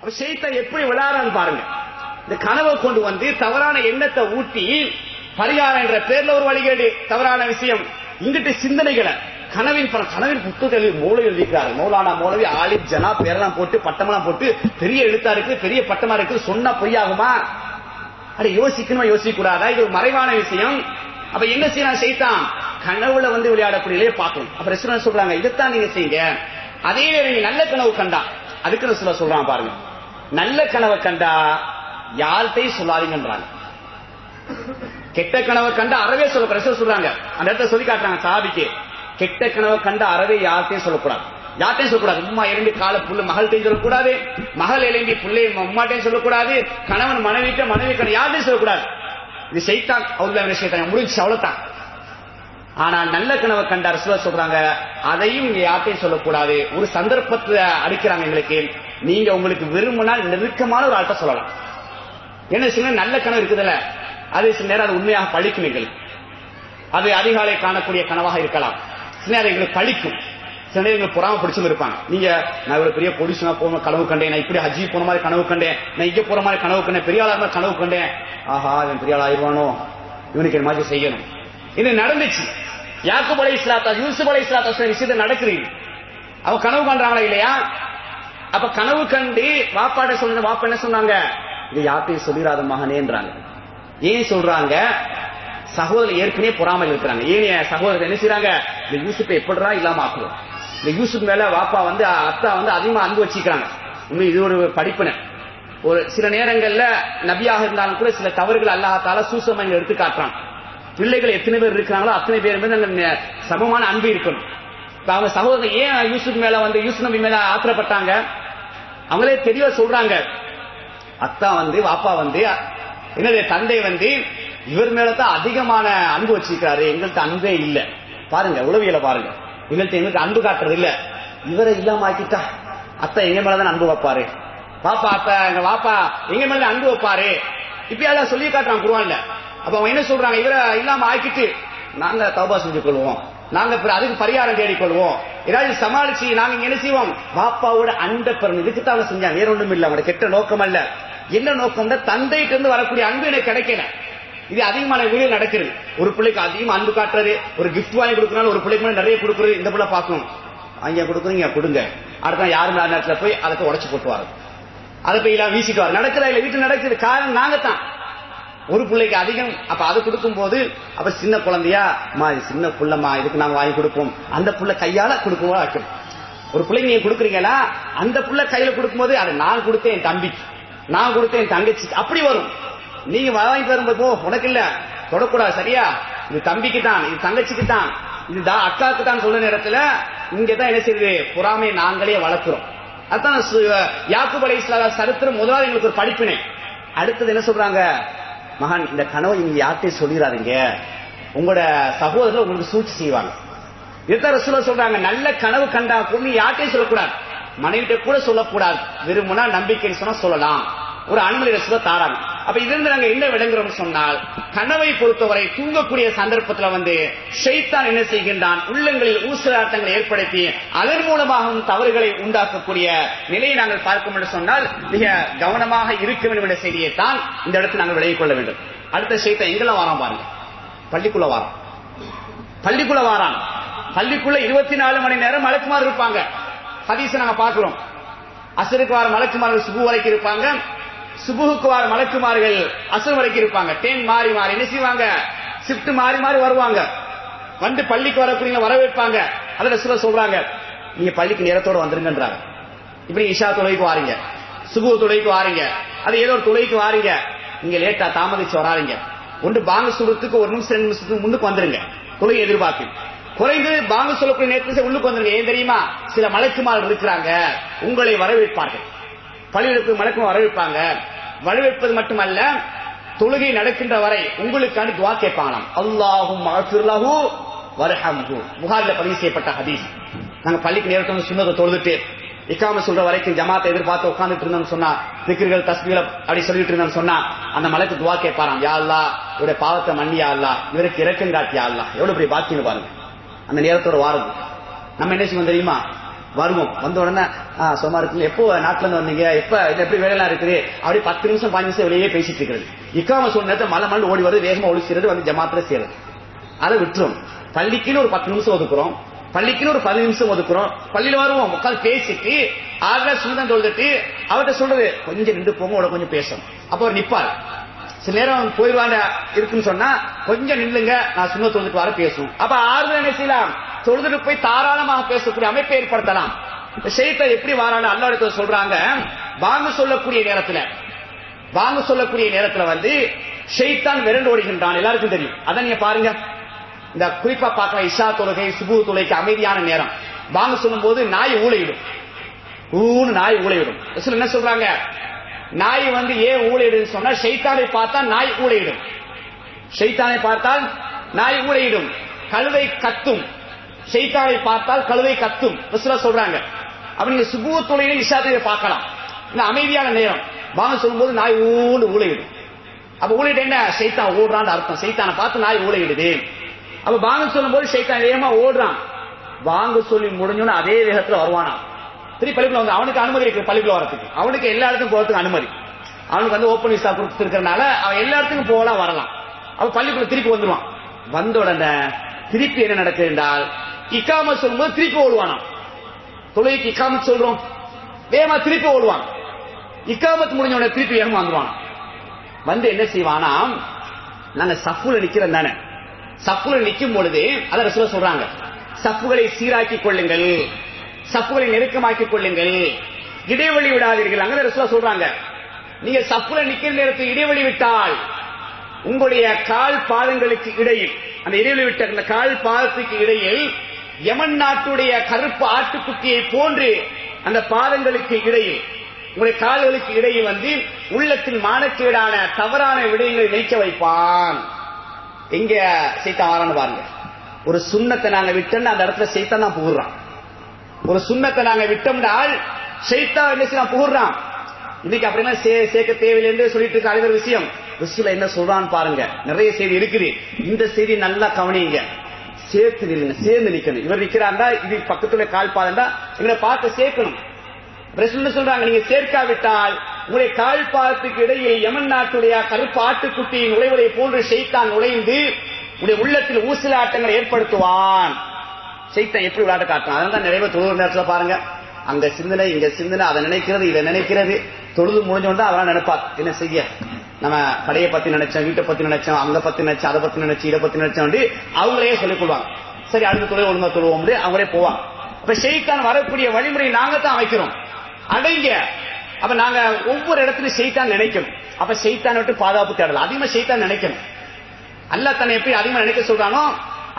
அப்ப ஷைத்தான் எப்படி விளையாடுறான்னு பாருங்க. இந்த கனவை கொண்டு வந்து தவறான எண்ணத்தை ஊட்டி பரிகாரம் என்ற பேர்ல ஒரு வழிகேடு தவறான விஷயம். இங்கிட்டு சிந்தனைகளை. கனவின் பல கனவின் புத்தகத்தில் மூளை எழுதிக்கிறாரு மூலானா மூலவி ஆளி ஜனா பேரெல்லாம் போட்டு பட்டமெல்லாம் போட்டு பெரிய எழுத்தா இருக்கு பெரிய பட்டமா இருக்கு சொன்னா பொய்யாகுமா? அட யோசிக்கணுமா? யோசிக்க கூடாதா இது ஒரு மறைவான விஷயம். அப்ப என்ன செய்யலாம் செய்தான் கனவுல வந்து விளையாடக்கூடியலே பார்க்கணும். அப்ப ரெஸ்டாரண்ட் சொல்றாங்க? இதைத்தான் நீங்க செய்யுங்க. அதே நேரம் நீங்க நல்ல கனவு கண்டா. அதுக்கு சொல்ல சொல்றான் பாருங்க. நல்ல கனவை கண்டா யார்கிட்டையும் சொல்லாதீங்கன்றாங்க. கெட்ட கனவை கண்டா அறவே சொல்ல சொல்றாங்க. அந்த இடத்த சொல்லி காட்டுறாங்க சாபிக்கு. கெட்ட கனவை கண்ட அறவே யார்கிட்டையும் சொல்லக்கூடாது. யார்ட்டையும் சொல்லக்கூடாது. உமா இரண்டு கால புள்ள மகள்கிட்டையும் சொல்லக்கூடாது. மகள் எழும்பி பிள்ளை உமாட்டையும் சொல்லக்கூடாது. கணவன் மனைவிட்ட மனைவி கணவன் யார்ட்டையும் சொல்லக்கூடாது. இது செய்தான் அவ்வளவு விஷயத்தான் முடிஞ்சு அவ்வளவுதான். ஆனா நல்ல கனவை கண்ட அரசுல சொல்றாங்க அதையும் யார்கிட்டையும் யார்ட்டையும் சொல்லக்கூடாது. ஒரு சந்தர்ப்பத்தை அடிக்கிறாங்க எங்களுக்கு. நீங்க உங்களுக்கு விரும்பினால் நெருக்கமான ஒரு ஆள்கிட்ட சொல்லலாம். என்ன சில நல்ல கனவு இருக்குதுல்ல. அது சில நேரம் அது உண்மையாக பழிக்கும் எங்களுக்கு. அது அதிகாலை காணக்கூடிய கனவாக இருக்கலாம். சில நேரம் எங்களுக்கு பழிக்கும். சில நேரம் எங்களுக்கு பொறாம பிடிச்சும் இருப்பாங்க. நீங்க நான் இவ்வளவு பெரிய பொடிஷனா போன கனவு கண்டேன். நான் இப்படி ஹஜ்ஜி போன மாதிரி கனவு கண்டேன். நான் இங்க போற மாதிரி கனவு கண்டேன். பெரிய ஆளா இருந்தா கனவு கண்டேன். ஆஹா இவன் பெரிய ஆள் ஆயிடுவானோ? இவனுக்கு என்ன மாதிரி செய்யணும்? இது நடந்துச்சு. யாக்குப் அலை இஸ்லாத்தா யூசுப் அலை இஸ்லாத்தா விஷயத்தை நடக்கிறீங்க அவன் கனவு காண்றாங்களா இல்லையா? அப்ப கனவு கண்டு வாப்பாட்ட சொன்ன வாப்பா என்ன சொன்னாங்க? இது யார்ட்டையும் சொல்லிடாத மகனேன்றாங்க ஏன் சொல்றாங்க? சகோதரர் ஏற்கனவே பொறாமல் இருக்கிறாங்க. ஏன் என் சகோதரர் என்ன செய்யறாங்க இந்த யூசுப்பை எப்படிடா இல்லாம ஆக்குவோம்? இந்த யூசுப் மேல வாப்பா வந்து அத்தா வந்து அதிகமா அன்பு வச்சுக்கிறாங்க. உண்மை இது ஒரு படிப்பினை. ஒரு சில நேரங்கள்ல நபியாக இருந்தாலும் கூட சில தவறுகள் அல்லாஹால சூசமங்க எடுத்து காட்டுறாங்க. பிள்ளைகள் எத்தனை பேர் இருக்கிறாங்களோ அத்தனை பேர் மீது சமமான அன்பு இருக்கணும். அவங்க சகோதரர் ஏன் யூசுப் மேல வந்து யூசுப் நபி மேல ஆத்திரப்பட்டாங்க? அவங்களே தெளிவா சொல்றாங்க. அத்தா வந்து வாப்பா வந்து என்னது தந்தை வந்து இவர் மேலதான் அதிகமான அன்பு வச்சிருக்காரு எங்கள்கிட்ட அன்பே இல்ல. பாருங்க உளவியல பாருங்க. எங்கள்கிட்ட எங்களுக்கு அன்பு காட்டுறது இல்ல. இவரை இல்லாம ஆக்கிட்டா அத்தா எங்க மேலதான் அன்பு வைப்பாரு? பாப்பா அத்தா எங்க வாப்பா எங்க மேல அன்பு வைப்பாரு? இப்ப எல்லாம் சொல்லி காட்டுறான் குருவான்ல அப்ப அவன் என்ன சொல்றாங்க? இவரை இல்லாம ஆக்கிட்டு நாங்க தவபா செஞ்சு கொள்வோம். நாங்க அதுக்கு பரிகாரம் தேடிக்கொள்வோம். ஏதாவது சமாளிச்சு நாங்க என்ன செய்வோம்? பாப்பாவோட அன்பை பிறன் இதுக்கு தான் அவங்க செஞ்சாங்க வேற ஒன்றும் இல்லை. அவங்களோட கெட்ட நோக்கம் அல்ல. என்ன நோக்கம்னா தந்தைகிட்ட இருந்து வரக்கூடிய அன்பு எனக்கு கிடைக்கல. இது அதிகமான வீடு நடக்குது ஒரு பிள்ளைக்கு அதிகமா அன்பு காட்டுறது ஒரு கிஃப்ட் வாங்கி கொடுக்கறனால ஒரு பிள்ளைக்கு மேல நிறைய கொடுக்குறது. இந்த பிள்ளை பார்க்கணும். அங்கே கொடுக்குறீங்க கொடுங்க. அடுத்த யாரும் நேரத்தில் போய் அதை உடச்சு போட்டுவாரு. அதை போய் எல்லாம் வீசிட்டு வர நடக்கிறா இல்ல? வீட்டு நடக்குது. காரணம் நாங்க தான் ஒரு பிள்ளைக்கு அதிகம் அப்ப அது கொடுக்கும் போது அப்ப சின்ன குழந்தையா அம்மா சின்ன புள்ளம்மா இதுக்கு நாங்க வாங்கி கொடுப்போம். அந்த புள்ள கையால கொடுக்கும் வைக்கும். ஒரு பிள்ளைங்க நீங்க கொடுக்குறீங்களா அந்த புள்ள கையில கொடுக்கும்போது அதை நான் கொடுத்தேன் என் தம்பிக்கு நான் கொடுத்தேன் என் தங்கச்சிக்கு அப்படி வரும். நீங்க வாங்கிட்டு வரும்போது போ உனக்கு இல்ல. தொடக்கூடாது சரியா? இது தம்பிக்கு தான் இது தங்கச்சிக்கு தான். இது தா- அக்காவுக்கு தான். சொல்ற நேரத்துல இங்க தான் என்ன செய்யுது? பொறாமையை நாங்களே வளர்க்கிறோம். அதான் சு- யாக்கூப் சரித்திரம் முதலாவது எங்களுக்கு ஒரு படிப்பினை. அடுத்தது என்ன சொல்றாங்க? மகன் இந்த கனவை நீங்க யார்கிட்டயும் சொல்லிடாதீங்க உங்களோட சகோதரர் உங்களுக்கு சூழ்ச்சி செய்வாங்க. இதுதான் ரசூலா சொல்றாங்க நல்ல கனவு கண்டா கூட நீ யார்கிட்டயும் சொல்லக்கூடாது. மனைவிட்ட கூட சொல்லக்கூடாது. விரும்புனா நம்பிக்கைன்னு சொன்னா சொல்லலாம். ஒரு அனுமதி ரசூலா தாராங்க. அப்ப இதிலிருந்து நாங்க என்ன விளங்குறோம் சொன்னால் கனவை பொறுத்தவரை தூங்கக்கூடிய சந்தர்ப்பத்துல வந்து ஷைத்தான் என்ன செய்கின்றான்? உள்ளங்களில் ஊசலாட்டங்களை ஏற்படுத்தி அதன் மூலமாகவும் தவறுகளை உண்டாக்கக்கூடிய நிலையை நாங்கள் பார்க்கும் என்று சொன்னால் மிக கவனமாக இருக்க வேண்டும் என்ற செய்தியை தான் இந்த இடத்தில் நாங்கள் விலகிக் கொள்ள வேண்டும். அடுத்த ஷைத்தான் எங்கெல்லாம் வாரம் பாருங்க. பள்ளிக்குள்ள வாரம் பள்ளிக்குள்ள வாரான். பள்ளிக்குள்ள இருபத்தி நாலு மணி நேரம் மலக்குமார் இருப்பாங்க. ஹதீஸ் நாங்க பாக்குறோம் அசருக்கு வாரம் மலக்குமார்கள் சுகு வரைக்கும் இருப்பாங்க. சுபுகுக்கு வார மலக்குமார்கள் அசுர் வரைக்கும் இருப்பாங்க. டேன் மாறி மாறி. என்ன செய்வாங்க? ஷிப்ட் மாறி மாறி வருவாங்க. வந்து பள்ளிக்கு வரக்கூடிய வரவேற்பாங்க. அதுல சில சொல்றாங்க நீங்க பள்ளிக்கு நேரத்தோட வந்துருங்கன்றாங்க. இப்படி இஷா தொலைக்கு வாரீங்க. சுபு தொலைக்கு வாரீங்க. அது ஏதோ ஒரு தொலைக்கு வாரீங்க. நீங்க லேட்டா தாமதிச்சு வராதீங்க. ஒன்று பாங்க சுடுறதுக்கு ஒரு நிமிஷம் ரெண்டு நிமிஷத்துக்கு முன்னுக்கு வந்துருங்க. தொலை எதிர்பார்க்கு குறைந்து பாங்க சொல்லக்கூடிய நேரத்தில் உள்ளுக்கு வந்துருங்க. ஏன் தெரியுமா? சில மலக்குமார் இருக்கிறாங்க. உங்களை வரவேற்பார்கள். பள்ளிகளுக்கு மலக்குமார் வரவேற்பாங்க. வரவேற்பது மட்டுமல்ல தொழுகை நடக்கின்ற வரை உங்களுக்கான துவா கேட்பாங்களாம் அல்லாஹும் மகஃபிர்லஹு வர்ஹம்ஹு. புகாரில் பதிவு செய்யப்பட்ட ஹதீஸ். நாங்க பள்ளிக்கு நேரத்தை வந்து சுண்ணத்தை தொழுதுட்டு இக்காம சொல்ற வரைக்கும் ஜமாத்தை எதிர்பார்த்து உட்கார்ந்துட்டு இருந்தோம்னு சொன்னா திக்ர்கள் தஸ்பீல அப்படி சொல்லிட்டு இருந்தோம்னு சொன்னா அந்த மலைக்கு துவா கேட்பாராம் யா அல்லா இவருடைய பாவத்தை மன்னியா அல்லா இவருக்கு இறக்கம் காட்டியா அல்லா எவ்வளவு பெரிய பாக்கியம் பாருங்க. அந்த நேரத்தோட வாரது. நம்ம என்ன செய்வோம் தெரியுமா? வருவோம். வந்த உடனே ஆ, சும்மா இருக்குல்ல எப்போ நாட்டுல இருந்து வந்தீங்க? எப்ப இது எப்படி வேலையெல்லாம் இருக்குது? அப்படி பத்து நிமிஷம் பாஞ்சு நிமிஷம் வெளியே பேசிட்டு இருக்கிறது. இக்காம சொன்ன நேரத்தை மலை மலை ஓடி வருது வேகமா ஒழிச்சிருது வந்து ஜமாத்துல சேருது அதை விட்டுரும். பள்ளிக்குன்னு ஒரு பத்து நிமிஷம் ஒதுக்குறோம். பள்ளிக்குன்னு ஒரு பதினஞ்சு நிமிஷம் ஒதுக்குறோம். பள்ளியில வருவோம் உட்காந்து பேசிட்டு ஆறுல சுந்தம் தொழுதுட்டு அவர்கிட்ட சொல்றது கொஞ்சம் நின்று போங்க உட கொஞ்சம் பேசணும். அப்ப அவர் நிப்பார். சில நேரம் போயிடுவாங்க இருக்குன்னு சொன்னா கொஞ்சம் நில்லுங்க நான் சுண்ண தொழுதுட்டு வர பேசுவோம். அப்ப ஆறுதல் என்ன செய்யலாம்? தொழுதுட்டு போய் தாராளமாக பேசக்கூடிய அமைப்பை ஏற்படுத்தலாம். ஷெய்த எப்படி வாரான அல்லா சொல்றாங்க. வாங்க சொல்லக்கூடிய நேரத்துல வாங்க சொல்லக்கூடிய நேரத்துல வந்து ஷெய்தான் விரண்டு ஓடுகின்றான். எல்லாருக்கும் தெரியும். அதை நீங்க பாருங்க. இந்த குறிப்பா பார்க்கலாம். இஷா தொழுகை சுபு தொழுகைக்கு அமைதியான நேரம். வாங்க சொல்லும் போது நாய் ஊழையிடும் ஊன்னு நாய் ஊழையிடும் என்ன சொல்றாங்க? நாய் வந்து ஏன் ஊழையிடும் சொன்னா ஷெய்தானை பார்த்தா நாய் ஊழையிடும் ஷைத்தானை பார்த்தால் நாய் ஊழையிடும் கழுதை கத்தும். செய்தானை பார்த்தால் கழுதை கத்தும். சொல்றாங்க. அப்ப நீங்க சுகுவ தொழிலை இஷாத்தை பார்க்கலாம். இந்த அமைதியான நேரம். வாங்க சொல்லும்போது நாய் ஊண்டு ஊழையிடும் அப்ப ஊழிட்டு என்ன? சைத்தான் ஓடுறான்னு அர்த்தம். சைத்தானை பார்த்து நாய் ஊழையிடுது அப்ப வாங்க சொல்லும் போது சைத்தான் வேகமா ஓடுறான். வாங்க சொல்லி முடிஞ்சோன்னு அதே வேகத்துல வருவானா? திருப்பி பள்ளிக்குள்ள வந்து அவனுக்கு அனுமதி இருக்கு பள்ளிக்குள்ள வரத்துக்கு. அவனுக்கு எல்லா இடத்துக்கும் போறதுக்கு அனுமதி. அவனுக்கு வந்து ஓப்பன் விசா கொடுத்துருக்கறனால அவன் எல்லா இடத்துக்கும் போகலாம் வரலாம். அவன் பள்ளிக்குள்ள திருப்பி வந்துருவான். வந்த உடனே திருப்பி என்ன நடக்குது என்றால் இக்காம சொல்லும்போது திருப்பி ஓடுவானாம். தொழுகைக்கு இக்காம சொல்றோம். வேகமா திருப்பி ஓடுவான். இக்காமத் முடிஞ்ச உடனே திருப்பி வேகமா வந்துருவான் வந்து என்ன செய்வானா நாங்க சப்புல நிக்கிறோம் தானே. சப்புல நிக்கும் பொழுது அதை ரசூல சொல்றாங்க. சஃப்புகளை சீராக்கி கொள்ளுங்கள். சஃப்புகளை நெருக்கமாக்கிக் கொள்ளுங்கள். இடைவெளி விடாதீர்கள். அங்க ரசூலா சொல்றாங்க. நீங்க சஃப்புல நிக்கிற நேரத்தில் இடைவெளி விட்டால் உங்களுடைய கால் பாதங்களுக்கு இடையில் அந்த இடைவெளி விட்ட அந்த கால் பாதத்துக்கு இடையில் யமன் நாட்டுடைய கருப்பு ஆட்டுக்குட்டியை போன்று அந்த பாதங்களுக்கு இடையில் உங்களுடைய கால்களுக்கு இடையில் வந்து உள்ளத்தில் மானக்கேடான தவறான விடயங்களை நினைக்க வைப்பான். எங்க சைத்தான் வரான்னு பாருங்க. ஒரு சுண்ணத்தை நாங்க விட்டோம்னா அந்த இடத்துல சைத்தான் தான் புகுறான். ஒரு சுண்ணத்தை நாங்க விட்டோம்னால் சைத்தா என்ன நான் புகுறான். இன்னைக்கு அப்படின்னா சே- சேர்க்க தேவையில்லை என்று சொல்லிட்டு இருக்க அனைவர் விஷயம். ரிசுல என்ன சொல்றான்னு பாருங்க. நிறைய செய்தி இருக்குது. இந்த செய்தி நல்லா கவனிங்க. சேர்த்து நில்லுங்க சேர்ந்து நிக்கணும் இவர் நிக்கிறாண்டா இது பக்கத்துல கால் பாதண்டா இவரை பார்த்து சேர்க்கணும். பிரசன்ன சொல்றாங்க நீங்க சேர்க்காவிட்டால் உங்களுடைய கால் பாதத்துக்கு இடையில் யமன் நாட்டுடைய கருப்பு ஆட்டுக்குட்டியின் நுழைவதை போன்று செய்தான் நுழைந்து உடைய உள்ளத்தில் ஊசலாட்டங்களை ஏற்படுத்துவான். செய்தான் எப்படி விளையாட காட்டும் அதான் தான் நிறைய தொழுகிற நேரத்துல பாருங்க அங்க சிந்தனை இங்க சிந்தனை அதை நினைக்கிறது இதை நினைக்கிறது. தொழுது முடிஞ்சோண்டா அதெல்லாம் நினைப்பார். என்ன செய்ய? நம்ம கடையை பத்தி நினைச்சோம் வீட்டை பத்தி நினைச்சோம் அங்க பத்தி நினைச்சோம் அதை பத்தி நினைச்சு இதை பத்தி நினைச்சோம் அவங்களே சொல்லிக் கொள்வாங்க சரி அடுத்த தொழில் ஒழுங்கா தொழுவோம் அவங்களே போவாங்க. அப்ப ஷெய்தான் வரக்கூடிய வழிமுறையை நாங்க தான் அமைக்கிறோம். அடைங்க. அப்ப நாங்க ஒவ்வொரு இடத்துலயும் செய்தான் நினைக்கணும் அப்ப செய்தான் விட்டு பாதுகாப்பு தேடலாம். அதிகமா செய்தான் நினைக்கணும் அல்லாஹ் தன்னை எப்படி அதிகமா நினைக்க சொல்றானோ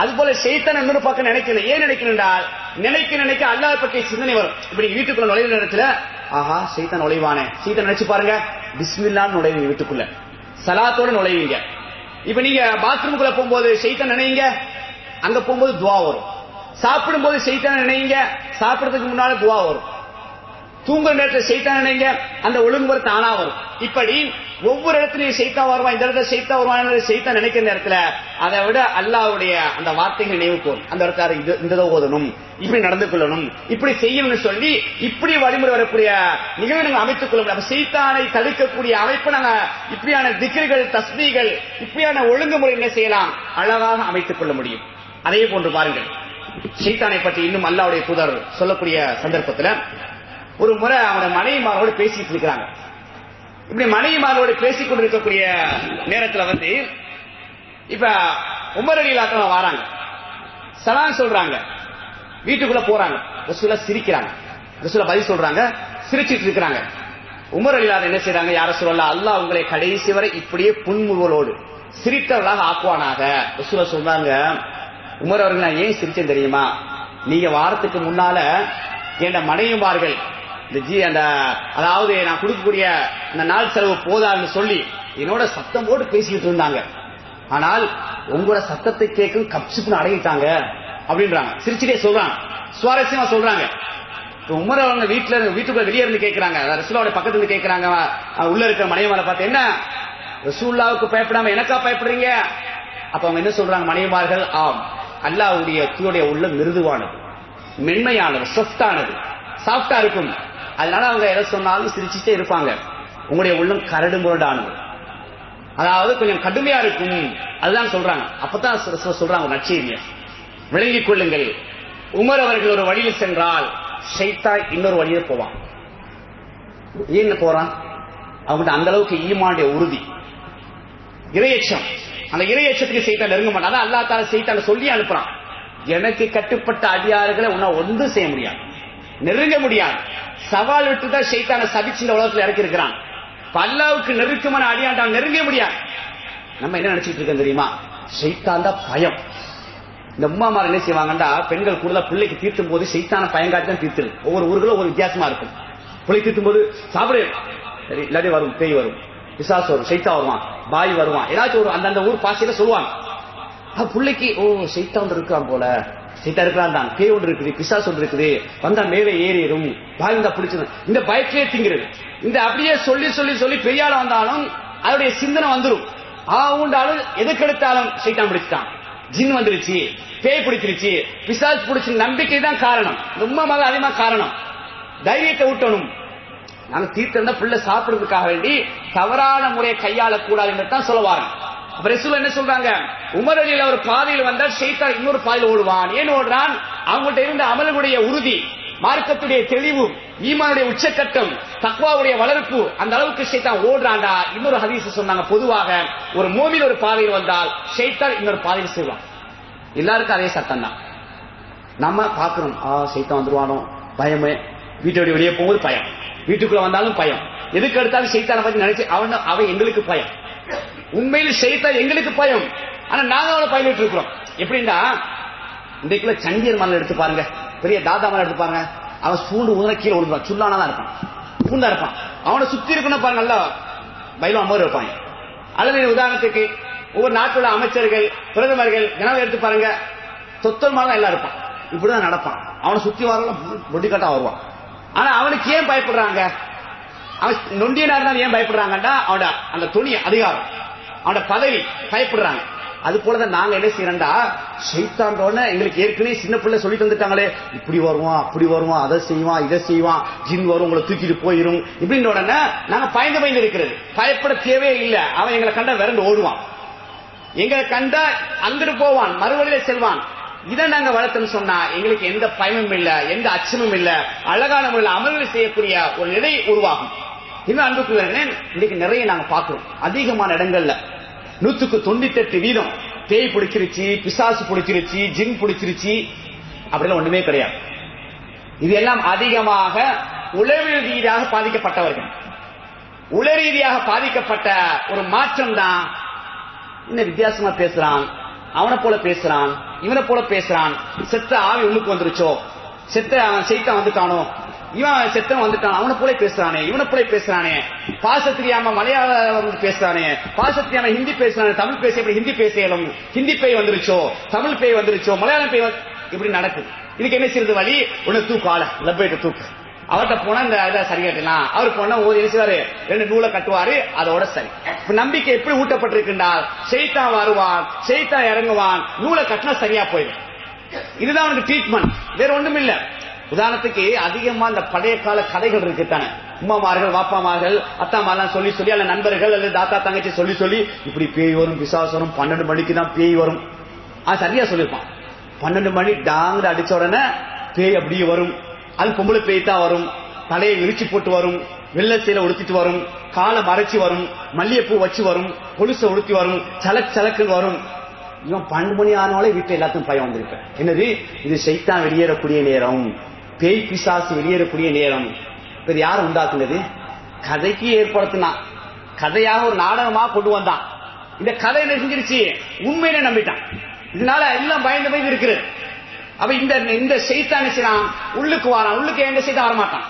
அது போல செய்தான் இன்னொரு பக்கம் நினைக்கணும். ஏன் நினைக்கணும் என்றால் நினைக்க நினைக்க அல்லாஹ் பற்றிய சிந்தனை வரும். இப்படி வீட்டுக்குள்ள நுழைவு நேரத்துல ஆஹா செய்தான் நுழைவானே. செய்தான் நினைச்சு பாருங்க. பிஸ்மில்லான்னு நுழைவீங்க வீட்டுக்குள்ள. சலாத்தோட நுழைவீங்க. இப்ப நீங்க பாத்ரூமுக்குள்ள போகும்போது சைத்தன் நினைங்க. அங்க போகும்போது துவா வரும். சாப்பிடும்போது செய்தான் நினைங்க. சாப்பிடறதுக்கு முன்னால துவா வரும். தூங்குற நேரத்தில் செய்தான் நினைங்க அந்த ஒழுங்குமுறை தானா வரும். இப்படி ஒவ்வொரு இடத்துலயும் செய்தா வருவான். இந்த இடத்துல செய்தா வருவான் செய்தா நினைக்கிற நேரத்துல அதை விட அல்லாவுடைய அந்த வார்த்தைகள் நினைவு போகும் அந்த இடத்துல இது இந்த ஓதணும் இப்படி நடந்து கொள்ளணும் இப்படி செய்யணும்னு சொல்லி இப்படி வழிமுறை வரக்கூடிய நிகழ்வு நாங்கள் அமைத்துக் கொள்ள முடியும். செய்தானை தடுக்கக்கூடிய அமைப்பு நாங்க இப்படியான திக்ருகள் தஸ்மிகள் இப்படியான ஒழுங்குமுறை என்ன செய்யலாம்? அழகாக அமைத்துக் கொள்ள முடியும். அதே போன்று பாருங்கள். சீத்தானை பற்றி இன்னும் அல்லாவுடைய புதர் சொல்லக்கூடிய சந்தர்ப்பத்துல ஒரு முறை அவனோட மனைவிமாரோடு பேசிட்டு இருக்கிறாங்க. இப்படி மனைவிமாரோடு பேசிக் கொண்டிருக்கக்கூடிய நேரத்துல வந்து இப்ப உமர் அலி வராங்க. சலான் சொல்றாங்க. வீட்டுக்குள்ள போறாங்க. ரசூலா சிரிக்கிறாங்க. ரசூலா பதில் சொல்றாங்க. சிரிச்சிட்டு இருக்கிறாங்க. உமர் அலிலாத என்ன செய்யறாங்க யார சொல்லலாம் அல்லாஹ் உங்களை கடைசி வரை இப்படியே புன்முறுவலோடு சிரித்தவர்களாக ஆக்குவானாக. ரசூலா சொல்றாங்க உமர் அவர்கள் நான் ஏன் சிரிச்சேன் தெரியுமா? நீங்க வாரத்துக்கு முன்னால என் மனைவிமார்கள் இந்த ஜி அந்த அதாவது நான் கொடுக்கக்கூடிய அந்த நாள் செலவு போதான்னு சொல்லி என்னோட சத்தம் போட்டு பேசிக்கிட்டு இருந்தாங்க. ஆனால் உங்களோட சத்தத்தை கேட்கும் கப்சுப்புன்னு அடங்கிட்டாங்க அப்படின்றாங்க. சிரிச்சுட்டே சொல்றாங்க. சுவாரஸ்யமா சொல்றாங்க. உமர் அவங்க வீட்டுல வீட்டுக்குள்ள வெளியே இருந்து கேட்கிறாங்க. ரசூலாவோட பக்கத்துல இருந்து கேட்கிறாங்க. உள்ள இருக்கிற மனைவிமாரை பார்த்து என்ன? ரசூல்லாவுக்கு பயப்படாம எனக்கா பயப்படுறீங்க? அப்ப அவங்க என்ன சொல்றாங்க? மனைவிமார்கள் ஆம். அல்லாவுடைய தூடைய உள்ள மிருதுவானது. மென்மையானது சொஃப்டானது சாஃப்டா இருக்கும். அதனால அவங்க எதை சொன்னாலும் சிரிச்சுட்டே இருப்பாங்க. உங்களுடைய உள்ளம் கரடு முரடானது. அதாவது கொஞ்சம் கடுமையா இருக்கும். அதுதான் சொல்றாங்க. அப்பதான் சொல்றாங்க ஒரு விளங்கிக் கொள்ளுங்கள். உமர் அவர்கள் ஒரு வழியில் சென்றால் ஷைத்தா இன்னொரு வழியில் போவான். ஏன் போறான்? அவங்கள்ட்ட அந்த அளவுக்கு ஈமாண்டிய உறுதி. இரையச்சம். அந்த இரையச்சத்துக்கு செய்தான் நெருங்க மாட்டான். அதான் அல்லா தால செய்தான் சொல்லி அனுப்புறான். எனக்கு கட்டுப்பட்ட அதிகாரிகளை உன்னை ஒன்றும் செய்ய முடியாது. நெருங்க முடியாது. சவால் விட்டு தான் சைத்தான சபிச்சு இந்த உலகத்தில் இறக்கி இருக்கிறான் பல்லாவுக்கு நெருக்கமான அடியாண்டான் நெருங்க முடியாது. நம்ம என்ன நினைச்சிட்டு இருக்கோம் தெரியுமா? சைத்தான் தான் பயம். இந்த உமாமார் என்ன செய்வாங்கன்னா பெண்கள் கூட பிள்ளைக்கு தீர்த்தும் போது சைத்தான பயங்காட்டி தான் தீர்த்துரு ஒவ்வொரு ஊர்களும் ஒரு வித்தியாசமா இருக்கும். பிள்ளை தீர்த்தும் போது சாப்பிடு. சரி இல்லாட்டி வரும் பேய் வரும். பிசாசு வரும் சைத்தா வருவான் பாய் வருவான். ஏதாச்சும் ஒரு அந்தந்த ஊர் பாசையில சொல்லுவாங்க. அப்ப பிள்ளைக்கு ஓ சைத்தா ஒன்று இருக்கான் போல. சைத்தா இருக்கிறான் தான். பேய் ஒன்று இருக்குது பிசாஸ் ஒன்று இருக்குது. வந்தா மேலே ஏறிடும். வாழ்ந்தா பிடிச்சது இந்த பயத்திலே திங்கிறது. இந்த அப்படியே சொல்லி சொல்லி சொல்லி பெரியால வந்தாலும் அதோடைய சிந்தனை வந்துடும் ஆ உண்டாலும் எதுக்கெடுத்தாலும் சைத்தான் பிடிச்சிட்டான். ஜின் வந்துருச்சு பேய் பிடிச்சிருச்சு பிசாஸ் பிடிச்சு நம்பிக்கை தான் காரணம். ரொம்ப மத அதிகமா காரணம். தைரியத்தை ஊட்டணும். நாங்க தீர்த்தம் பிள்ளை சாப்பிடுறதுக்காக வேண்டி தவறான முறையை கையாளக்கூடாது என்று தான் சொல்ல வாரேன் ரசூல் என்ன சொல்றாங்க? உமர் அலியில் ஒரு பாதையில் வந்தால் ஷைத்தான் இன்னொரு பாதையில் ஓடுவான். ஏன் ஓடுறான்? அவங்கள்ட்ட இருந்த அமலுடைய உறுதி மார்க்கத்துடைய தெளிவு ஈமானுடைய உச்சக்கட்டம் தக்வாவுடைய வளர்ப்பு அந்த அளவுக்கு ஷைத்தான் ஓடுறான்டா. இன்னொரு ஹதீஸ் சொன்னாங்க. பொதுவாக ஒரு மோமின் ஒரு பாதையில் வந்தால் ஷைத்தான் இன்னொரு பாதையில் செய்வான் எல்லாருக்கும் அதே சட்டம் தான். நம்ம பாக்குறோம் ஆ சைத்தான் வந்துருவானோ? பயமே. வீட்டோட வெளியே போகும்போது பயம். வீட்டுக்குள்ள வந்தாலும் பயம். எதுக்கு எடுத்தாலும் சைத்தான பத்தி நினைச்சு அவன் அவன் எங்களுக்கு பயம். உண்மையில் சைத்தான் எங்களுக்கு பயம். ஆனா நாங்க அவளை பயந்துட்டு இருக்கிறோம். எப்படின்னா இன்றைக்குள்ள சண்டியர் மலை எடுத்து பாருங்க. பெரிய தாதா மலை எடுத்து பாருங்க. அவன் சூண்டு உதர கீழே விழுந்துவான் சுல்லானா தான் இருப்பான். பூண்டா இருப்பான். அவனை சுத்தி இருக்கணும் பாருங்க நல்லா பயிலும் அமர் இருப்பாங்க அல்லது உதாரணத்துக்கு ஒவ்வொரு நாட்டுல அமைச்சர்கள் பிரதமர்கள் ஜனவரி எடுத்து பாருங்க. தொத்தல் மாதிரி எல்லாம் இருப்பான். இப்படிதான் நடப்பான். அவனை சுத்தி வரலாம் பொட்டிக்காட்டா வருவான். ஆனா அவனுக்கு ஏன் பயப்படுறாங்க? அவன் நொண்டியனா இருந்தாலும் ஏன் பயப்படுறாங்கன்னா அவனோட அந்த துணி அதிகாரம். அவனோட பதவி பயப்படுறாங்க. அது போலதான் நாங்க என்ன செய்யறோம்டா? சைத்தான்றோன்னு எங்களுக்கு ஏற்கனவே சின்ன பிள்ளை சொல்லி தந்துட்டாங்களே இப்படி வருவான் அப்படி வருவான் அதை செய்வான் இதை செய்வான் ஜின் வரும் உங்களை தூக்கிட்டு போயிரும். இப்படின்ற உடனே நாங்க பயந்து பயந்து இருக்கிறது. பயப்பட தேவையே இல்லை. அவன் எங்களை கண்டா விரண்டு ஓடுவான். எங்களை கண்டா அங்கிட்டு போவான் மறுவழியில செல்வான். இதை நாங்க வளர்த்தோம்னு சொன்னா எங்களுக்கு எந்த பயமும் இல்ல எந்த அச்சமும் இல்ல. அழகான முறையில் அமல்கள் செய்யக்கூடிய ஒரு நிலை உருவாகும். இன்னும் அன்புக்கு இன்னைக்கு நிறைய நாங்க பார்க்கிறோம். அதிகமான இடங்கள்ல. நூத்துக்கு தொண்ணூத்தெட்டு வீதம். பேய் பிடிச்சிருச்சு பிசாசு பிடிச்சிருச்சு ஜின் பிடிச்சிருச்சு. அப்படிலாம் ஒண்ணுமே கிடையாது. இது எல்லாம் அதிகமாக உளவியல் ரீதியாக பாதிக்கப்பட்டவர்கள். உள ரீதியாக பாதிக்கப்பட்ட ஒரு மாற்றம் தான் என்ன வித்தியாசமா பேசுறான் அவனை போல பேசுறான் இவனை போல பேசுறான். செத்த ஆவி உள்ளுக்கு வந்துருச்சோ? செத்த அவன் செய்தான் வந்துட்டானோ? இவன் செத்தன் வந்துட்டான் அவனை போல பேசுறானே இவனை போல பேசுறானே. பாச தெரியாம மலையாளம் வந்து பேசுறானே பாச தெரியாம ஹிந்தி பேசுறானே தமிழ் பேச இப்படி ஹிந்தி பேசலும்? ஹிந்தி பேய் வந்துருச்சோ? தமிழ் பேய் வந்துருச்சோ? மலையாளம் பேய் இப்படி நடக்குது. இதுக்கு என்ன செய்யறது வழி? உன்னை தூக்கு ஆள. லப்பேட்டு தூக்கு. அவர்கிட்ட போனா இந்த இதை சரி கட்டலாம். அவர் போனா ஒரு என்ன செய்வாரு? ரெண்டு நூலை கட்டுவாரு அதோட சரி. இப்ப நம்பிக்கை எப்படி ஊட்டப்பட்டிருக்கின்றால் செய்தான் வருவான் செய்தான் இறங்குவான் நூலை கட்டினா சரியா போயிடும். இதுதான் அவனுக்கு ட்ரீட்மெண்ட் வேற ஒண்ணும் இல்ல உதாரணத்துக்கு அதிகமா இந்த பழைய கால கதைகள் இருக்குத்தானே உமாமார்கள் வாப்பாமார்கள் அத்தாமாலாம் சொல்லி சொல்லி அல்ல நண்பர்கள் அல்லது தாத்தா தங்கச்சி சொல்லி சொல்லி இப்படி பேய் வரும் பிசாசு வரும் பன்னெண்டு மணிக்கு தான் பேய் வரும். அது சரியா சொல்லியிருப்பான். பன்னெண்டு மணி டாங்கிற அடிச்ச உடனே பேய் அப்படியே வரும். அது பொம்பளை பேய் தான் வரும். தலையை விரிச்சு போட்டு வரும். வெள்ளை சீலை உடுத்திட்டு வரும். காலை மறைச்சு வரும். மல்லிகைப்பூ வச்சு வரும். கொலுசை உடுத்தி வரும். சலக் சலக்கு வரும். இவன் பன்னெண்டு மணி ஆனாலே வீட்டில் எல்லாத்துக்கும் பயம் வந்திருப்பேன். என்னது? இது சைத்தான் வெளியேறக்கூடிய நேரம். பேய் பிசாசு வெளியேறக்கூடிய நேரம். இது யார் உண்டாக்குனது? கதைக்கு ஏற்படுத்தினான். கதையாக ஒரு நாடகமா கொண்டு வந்தான். இந்த கதை என்ன செஞ்சிருச்சு? உண்மையிலே நம்பிட்டான். இதனால எல்லாம் பயந்து பயந்து இருக்கிறது. அப்ப இந்த இந்த செய்தான் செய்யறான் உள்ளுக்கு வாரான். உள்ளுக்கு எங்க செய்தான் வரமாட்டான்?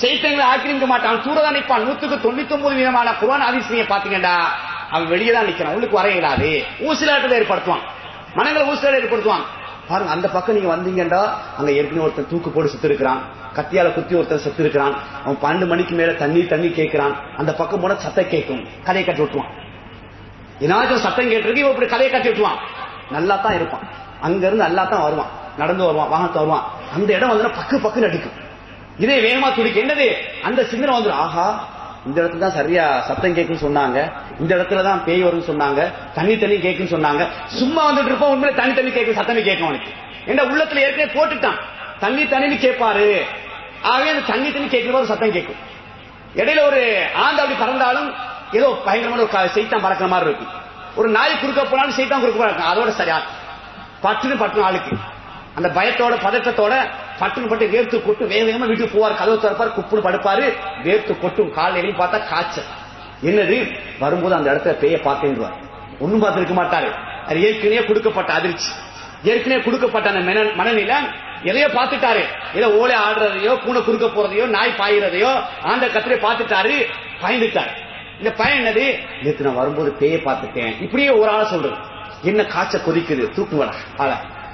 செய்தங்களை ஆக்கிரமிக்க மாட்டான். தூர தான் நிற்பான். நூத்துக்கு தொண்ணூத்தி ஒன்பது விதமான குரான் அதிசய பாத்தீங்கடா அவன் வெளியே தான் நிற்கிறான். உள்ளுக்கு வர இயலாது. ஊசிலாட்டத்தை ஏற்படுத்துவான். மனங்களை ஊசிலாட்டை ஏற்படுத்துவான். பாருங்க அந்த பக்கம் நீங்க வந்தீங்கடா அங்க ஏற்கனவே ஒருத்தன் தூக்கு போட்டு செத்து இருக்கிறான் கத்தியால குத்தி ஒருத்தன் செத்து இருக்கிறான் அவன் பன்னெண்டு மணிக்கு மேல தண்ணி தண்ணி கேட்கிறான் அந்த பக்கம் போன சத்தம் கேட்கும். கதையை கட்டி விட்டுவான் ஏதாச்சும் சத்தம் கேட்டிருக்கு இவன் இப்படி கதையை கட்டி விட்டுவான் நல்லா தான் இருப்பான். அங்க இருந்து நல்லா தான் வருவான். நடந்து வருவான் வாகனத்தை வருவான். அந்த இடம் வந்து பக்கு பக்குன்னு அடிக்கும். இதே வேகமா துடிக்கும். என்னது? அந்த சிந்தனை வந்துடும் ஆஹா இந்த இடத்துல தான் சரியா சத்தம் கேட்குன்னு சொன்னாங்க. இந்த இடத்துல தான் பேய் வரும்னு சொன்னாங்க. தண்ணி தண்ணி கேட்குன்னு சொன்னாங்க. சும்மா வந்துட்டு இருப்போம். உண்மையில தண்ணி தண்ணி கேட்கும் சத்தமே கேட்கும் அவனுக்கு. என்ன உள்ளத்துல ஏற்கனவே போட்டுட்டான். தண்ணி தண்ணின்னு கேட்பாரு ஆகவே அந்த தண்ணி தண்ணி கேட்கிற ஒரு சத்தம் கேட்கும். இடையில ஒரு ஆண்டு அப்படி பறந்தாலும் ஏதோ பயங்கரமான ஒரு க- பறக்கிற மாதிரி இருக்கும். ஒரு நாய் குறுக்க போனாலும் சைத்தான் குறுக்க போறாங்க அதோட சரியா. பட்டுன்னு பட்டுன்னு ஆளுக்கு. அந்த பயத்தோட பதற்றத்தோட பட்டுன்னு பட்டு வேர்த்து கொட்டு வேக வேகமா வீட்டுக்கு போவார் கதவு திறப்பார் குப்புன்னு படுப்பாரு வேர்த்து கொட்டும் கால் பார்த்தா காய்ச்சல். என்னது? வரும்போது அந்த இடத்துல பேய பார்த்தேன்டுவார் ஒண்ணும் பார்த்திருக்க மாட்டாரு. அது ஏற்கனவே கொடுக்கப்பட்ட அதிர்ச்சி. ஏற்கனவே கொடுக்கப்பட்ட அந்த மன- எதையோ பார்த்துட்டாரு. ஏதோ ஓலை ஆடுறதையோ பூனை குறுக்க போறதையோ நாய் பாயிறதையோ அந்த கத்திரை பார்த்துட்டாரு பயந்துட்டாரு. இந்த பயன் என்னது? நேற்று நான் வரும்போது பேயை பார்த்துட்டேன். இப்படியே ஒரு ஆளை சொல்றது. என்ன காய்ச்சல் கொதிக்குது? தூக்கு வர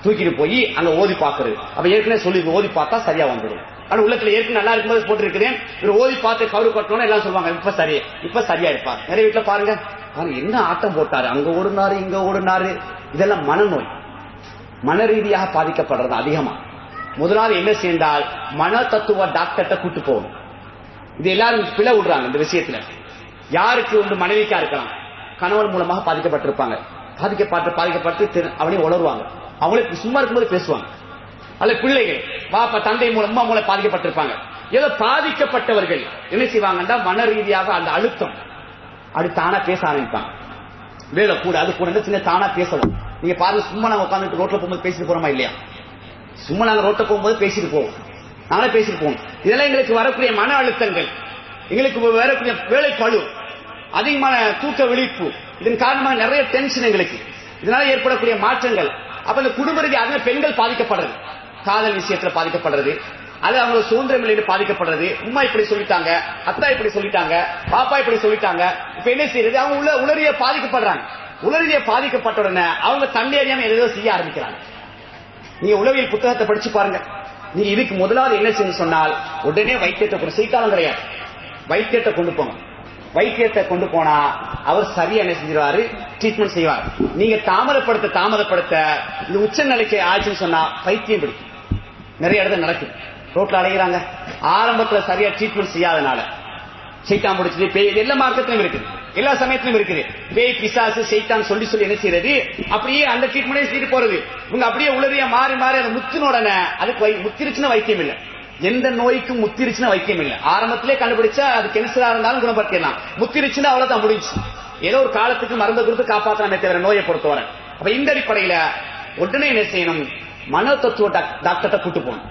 தூக்கிட்டு போய் அங்க ஓதி பாக்குறது அப்ப ஏற்கனவே சொல்லி ஓதி பார்த்தா சரியா வந்துடும். ஆனா உள்ளத்துல ஏற்கனவே நல்லா இருக்கும்போது போட்டிருக்கிறேன். இவர் ஓதி பார்த்து கவரு கட்டணும் எல்லாம் சொல்லுவாங்க. இப்ப சரி இப்ப சரியா இருப்பா. நிறைய வீட்டுல பாருங்க. பாருங்க என்ன ஆட்டம் போட்டாரு? அங்க ஓடுனாரு இங்க ஓடுனாரு. இதெல்லாம் மனநோய். மன ரீதியாக பாதிக்கப்படுறது அதிகமா. முதலாவது என்ன செய்தால் மன தத்துவ டாக்டர்கிட்ட கூட்டு போகணும். இது எல்லாரும் பிழை விடுறாங்க இந்த விஷயத்துல. யாருக்கு வந்து மனைவிக்கா இருக்கலாம். கணவன் மூலமாக பாதிக்கப்பட்டிருப்பாங்க. பாதிக்கப்பட்டு பாதிக்கப்பட்டு அவனையும் அவனே உணர்வாங்க அவங்களே சும்மா இருக்கும்போது பேசுவாங்க. அல்ல பிள்ளைகள் பாப்பா தந்தை மூலம் அவங்களை பாதிக்கப்பட்டிருப்பாங்க. ஏதோ பாதிக்கப்பட்டவர்கள் என்ன செய்வாங்கன்னா மன ரீதியாக அந்த அழுத்தம். அப்படி தானா பேச ஆரம்பிப்பாங்க. வேலை கூட அது கூட சின்ன தானா பேசணும் நீங்க பாருங்க சும்மா நாங்க உட்காந்துட்டு ரோட்ல போகும்போது பேசிட்டு போறோமா இல்லையா? சும்மா நாங்க ரோட்ல போகும்போது பேசிட்டு போவோம். நாங்களே பேசிட்டு போவோம். இதெல்லாம் எங்களுக்கு வரக்கூடிய மன அழுத்தங்கள். எங்களுக்கு வரக்கூடிய வேலை பழு அதிகமான தூக்க விழிப்பு இதன் காரணமாக நிறைய டென்ஷன் எங்களுக்கு. இதனால ஏற்படக்கூடிய மாற்றங்கள். அப்ப இந்த குடும்ப ரீதியாக பெண்கள் பாதிக்கப்படுறது. காதல் விஷயத்துல பாதிக்கப்படுறது. அது அவங்க சுதந்திரம் இல்லைன்னு பாதிக்கப்படுறது. உம்மா இப்படி சொல்லிட்டாங்க அத்தா இப்படி சொல்லிட்டாங்க பாப்பா இப்படி சொல்லிட்டாங்க. இப்ப என்ன செய்யறது? அவங்க உள்ள உளறிய பாதிக்கப்படுறாங்க. உளறிய பாதிக்கப்பட்ட உடனே அவங்க தண்ணி அறியாம ஏதோ செய்ய ஆரம்பிக்கிறாங்க. நீங்க உளவியல் புத்தகத்தை படிச்சு பாருங்க. நீங்க இதுக்கு முதலாவது என்ன செய்யணும் சொன்னால் உடனே வைத்தியத்தை கொண்டு செய்தாலும் கிடையாது. வைத்தியத்தை கொண்டு போங்க. வைத்தியத்தை கொண்டு போனா அவர் சரியா என்ன செஞ்சிருவாரு? ட்ரீட்மெண்ட் செய்வார். நீங்க தாமதப்படுத்த தாமதப்படுத்த இந்த உச்ச நிலைக்கு ஆச்சுன்னு சொன்னா பைத்தியம் பிடிக்கும். நிறைய இடத்துல நடக்குது. ரோட்ல அலைகிறாங்க ஆரம்பத்துல சரியா ட்ரீட்மெண்ட் செய்யாதனால. சைத்தான் பிடிச்சது பேய் எல்லா மார்க்கத்திலும் இருக்குது. எல்லா சமயத்திலும் இருக்குது. பேய் பிசாசு சைத்தான் சொல்லி சொல்லி என்ன செய்யறது? அப்படியே அந்த ட்ரீட்மெண்டே செய்து போறது. இவங்க அப்படியே உளறியா மாறி மாறி அது முத்தின உடனே அதுக்கு வை- முத்திருச்சுன்னா வைத்தியம் இல்லை. எந்த நோய்க்கும் முத்திருச்சுன்னா வைத்தியம் இல்லை ஆரம்பத்திலே கண்டுபிடிச்சா அது கேன்சரா இருந்தாலும் குணப்படுத்திடலாம். முத்திருச்சுன்னா அவ்வளவுதான் முடிஞ்சு ஏதோ ஒரு காலத்துக்கு மருந்து கொடுத்து காப்பாற்றலாமே தவிர நோயை பொறுத்தவரை அப்ப இந்த அடிப்படையில உடனே என்ன செய்யணும்? மன தத்துவ டாக்டர்கிட்ட கூட்டு போகணும்.